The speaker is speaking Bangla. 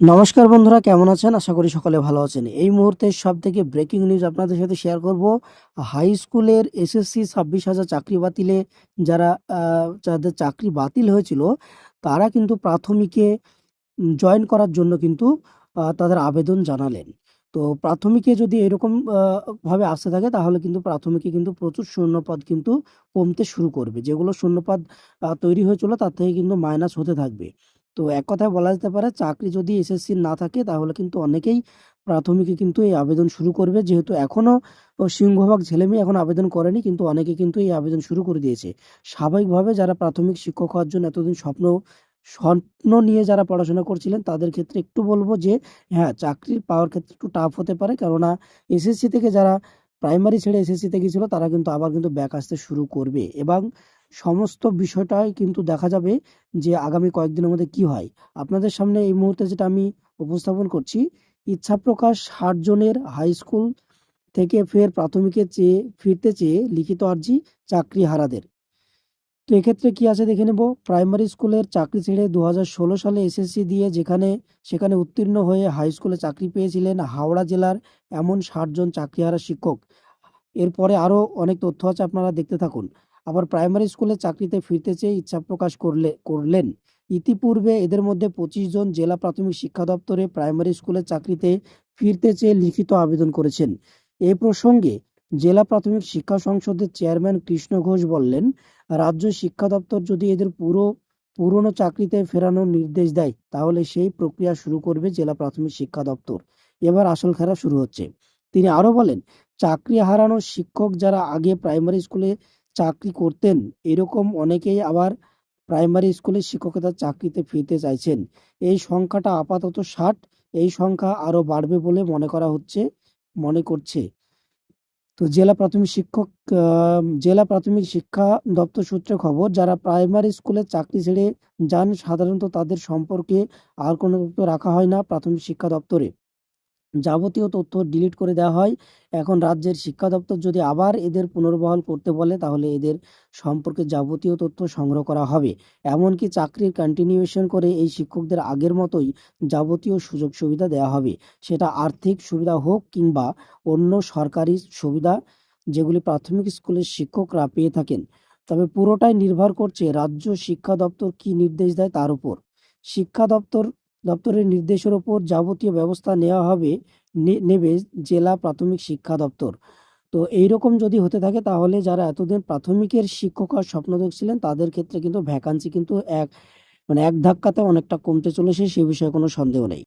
নমস্কার বন্ধুরা কেমন আছেন? আশা করি সকলে ভালো আছেন। এই মুহূর্তে সব থেকে ব্রেকিং নিউজ আপনাদের সাথে শেয়ার করব। হাই স্কুলের এসএসসি ছাব্বিশ হাজার চাকরি বাতিলে যারা যাদের চাকরি বাতিল হয়েছিল তারা কিন্তু প্রাথমিকে জয়েন করার জন্য কিন্তু তাদের আবেদন জানালেন। তো প্রাথমিকে যদি এরকম আহ, ভাবে আসতে থাকে তাহলে কিন্তু প্রাথমিকে কিন্তু প্রচুর শূন্যপদ কিন্তু কমতে শুরু করবে। যেগুলো শূন্যপদ তৈরি হয়েছিল তার থেকে কিন্তু মাইনাস হতে থাকবে। তো এক কথায় বলা যেতে পারে চাকরি যদি এসএসসি না থাকে তাহলে কিন্তু অনেকেই প্রাথমিকে কিন্তু এই আবেদন শুরু করবে। যেহেতু এখনও ও সিংহভাগ ছেলেমেয়ে এখন আবেদন করেনি কিন্তু অনেকে কিন্তু এই আবেদন শুরু করে দিয়েছে। স্বাভাবিকভাবে যারা প্রাথমিক শিক্ষক হওয়ার জন্য এতদিন স্বপ্ন স্বপ্ন নিয়ে যারা পড়াশোনা করছিলেন তাদের ক্ষেত্রে একটু বলব যে হ্যাঁ চাকরি পাওয়ার ক্ষেত্রে একটু টাফ হতে পারে। কেননা এসএসসি থেকে যারা প্রাইমারি ছেড়ে এসএসসি তে গেছিল তারা কিন্তু আবার কিন্তু ব্যাক আসতে শুরু করবে। এবং সমস্ত বিষয়টাই কিন্তু দেখা যাবে যে আগামী কয়েকদিনের মধ্যে কি হয়। আপনাদের সামনে এই মুহূর্তে যেটা আমি উপস্থাপন করছি, ইচ্ছা প্রকাশ ষাট জনের হাই স্কুল থেকে ফের প্রাথমিকে চেয়ে, ফিরতে চেয়ে লিখিত আর্জি চাকরি হারাদের। তো এক্ষেত্রে কি আছে দেখে নেব? প্রাইমারি স্কুলের চাকরি ছেড়ে দু সালে এসএসসি দিয়ে যেখানে, সেখানে উত্তীর্ণ হয়ে হাই স্কুলে চাকরি পেয়েছিলেন হাওড়া জেলার এমন ষাট জন চাকরিহারা শিক্ষক। এরপরে আরও অনেক তথ্য আছে, আপনারা দেখতে থাকুন। আবার প্রাইমারি স্কুলে চাকরিতে ফিরতে চেয়ে ইচ্ছা প্রকাশ করলে, করলেন। ইতিপূর্বে এদের মধ্যে পঁচিশ জন জেলা প্রাথমিক শিক্ষা দপ্তরে প্রাইমারি স্কুলে চাকরিতে ফিরতে চেয়ে লিখিত আবেদন করেছেন। এ প্রসঙ্গে জেলা প্রাথমিক শিক্ষা সংসদের চেয়ারম্যান কৃষ্ণ ঘোষ বললেন, রাজ্য শিক্ষা দপ্তর যদি এদের পুরো, পুরনো চাকরিতে ফেরানোর নির্দেশ দেয়, তাহলে সেই প্রক্রিয়া শুরু করবে জেলা প্রাথমিক শিক্ষা দপ্তর। এবার আসল খেলা শুরু হচ্ছে। তিনি আরও বলেন চাকরি হারানো শিক্ষক যারা আগে প্রাইমারি স্কুলে চাকরি করতেন, এরকম অনেকেই আবার প্রাইমারি স্কুলে শিক্ষকতার চাকরিতে ফিরতে চাইছেন। এই সংখ্যাটা আপাতত ষাট, এই সংখ্যা আরও বাড়বে বলে মনে করা হচ্ছে, মনে করছে। তো জেলা প্রাথমিক শিক্ষক জেলা প্রাথমিক শিক্ষা দপ্তর সূত্রে খবর, যারা প্রাইমারি স্কুলে চাকরি ছেড়ে যান, সাধারণত তাদের সম্পর্কে আর কোনো তথ্য রাখা হয় না প্রাথমিক শিক্ষা দপ্তরে। যাবতীয় তথ্য ডিলিট করে দেওয়া হয়। এখন রাজ্যের শিক্ষা দপ্তর যদি আবার এদের পুনর্বহাল করতে বলে, তাহলে এদের সম্পর্কে যাবতীয় তথ্য সংগ্রহ করা হবে। এমনকি চাকরির কন্টিনিউয়েশন করে এই শিক্ষকদের আগের মতোই যাবতীয় সুযোগ সুবিধা দেওয়া হবে। সেটা আর্থিক সুবিধা হোক কিংবা অন্য সরকারি সুবিধা যেগুলি প্রাথমিক স্কুলের শিক্ষকরা পেয়ে থাকেন। তবে পুরোটাই নির্ভর করছে রাজ্য শিক্ষা দপ্তর কি নির্দেশ দেয় তার উপর। শিক্ষা দপ্তর দপ্তরের নির্দেশের ওপর যাবতীয় ব্যবস্থা নেওয়া হবে নেবে জেলা প্রাথমিক শিক্ষা দপ্তর। তো এই রকম যদি হতে থাকে তাহলে যারা এতদিন প্রাথমিকের শিক্ষক আর স্বপ্ন দেখছিলেন তাদের ক্ষেত্রে কিন্তু ভ্যাকান্সি কিন্তু এক মানে এক ধাক্কাতে অনেকটা কমতে চলেছে সে বিষয়ে কোনো সন্দেহ নেই।